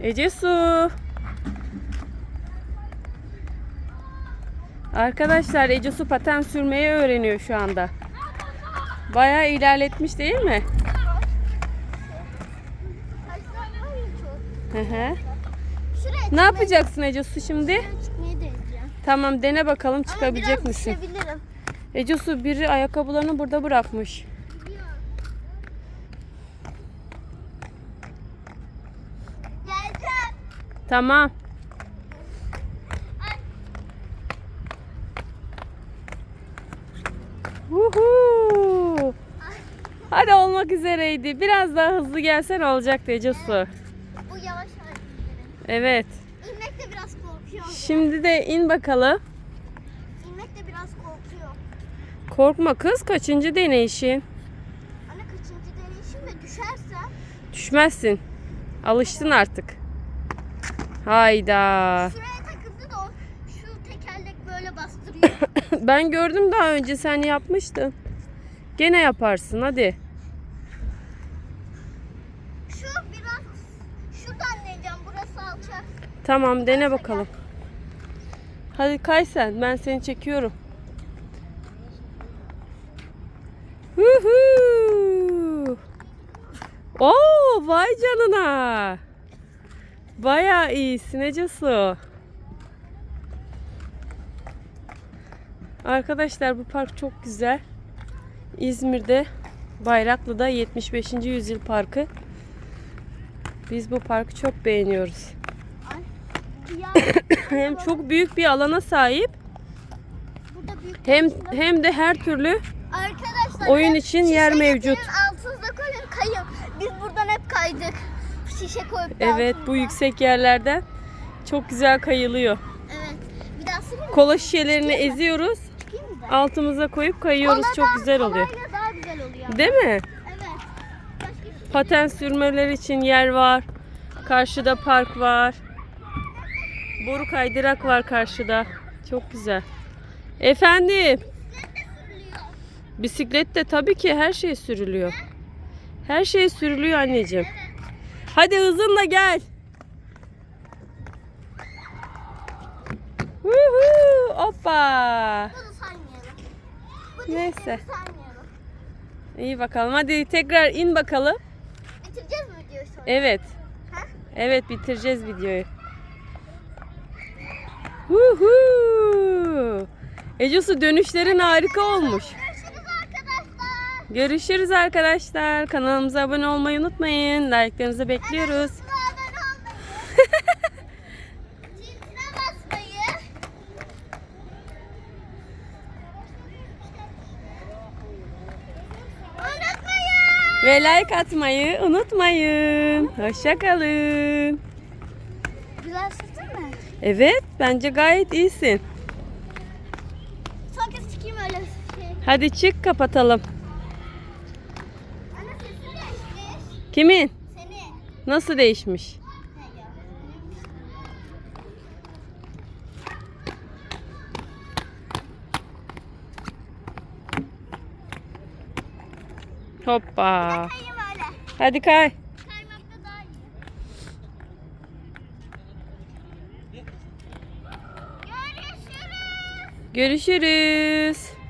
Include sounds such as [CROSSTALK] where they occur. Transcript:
Ece Su. Arkadaşlar Ece Su paten sürmeyi öğreniyor şu anda. Bayağı ilerletmiş değil mi? Hı hı. Ne yapacaksın Ece Su şimdi? Tamam dene bakalım çıkabilecek misin? Ece Su biri ayakkabılarını burada bırakmış. Tamam. Uhu. Hadi olmak üzereydi. Biraz daha hızlı gelsen olacaktı Ece Su. Bu yavaş. Evet. İnmek de biraz korkuyor. Şimdi de in bakalım. İnmek de biraz korkuyor. Korkma kız kaçıncı deneyişin? Anne kaçıncı deneyişim ve düşersem Düşmezsin. Alıştın artık. Hayda. şuraya takıldı da o şu tekerlek böyle bastırıyor. [COUGHS] Ben gördüm daha önce sen yapmıştın. Gene yaparsın hadi. şu biraz şuradan deneyeceğim. Burası alçak. Tamam dene bakalım. Hadi kay sen ben seni çekiyorum. Huhu. Oo vay canına. Bayağı iyisin Ece Su. Arkadaşlar bu park çok güzel. İzmir'de Bayraklı'da 75. Yüzyıl Parkı. Biz bu parkı çok beğeniyoruz. Hem çok büyük bir alana sahip hem hem de her türlü Arkadaşlar Oyun için yer mevcut. Altınıza koyun kayın. Biz buradan hep kaydık. Şişe koyup evet bu yüksek yerlerden çok güzel kayılıyor. Evet. Bir daha sileyim mi? Kola şişelerini eziyoruz. Çıkayım mı? Altımıza koyup kayıyoruz. Çok Kola güzel oluyor. daha güzel oluyor. Değil mi? Evet. Başka şey Paten sürmeler için yer var. Karşıda park var. Boru kaydırak var karşıda. Çok güzel. Efendim, sürülüyor. bisiklet de tabii ki her şey sürülüyor. Her şey sürülüyor anneciğim. Hadi hızınla gel. Huhu, hoppa. Bunu. Bu Neyse. İyi bakalım. Hadi tekrar in bakalım. Bitireceğiz mi videoyu sonra? Evet. Ha? Evet bitireceğiz videoyu. Huhu. Ecosu dönüşlerin harika olmuş. Görüşürüz arkadaşlar. Kanalımıza abone olmayı unutmayın. Like'larınızı bekliyoruz. [LAUGHS] Ve like atmayı unutmayın. Hoşçakalın. Güzel sürdün mü? Evet bence gayet iyisin. Son kez çıkayım öyle şey. Hadi çık kapatalım. Anne sesi değişmiş. Kimin? Seni. Nasıl değişmiş? Hoppa. Hadi kay. Görüşürüz.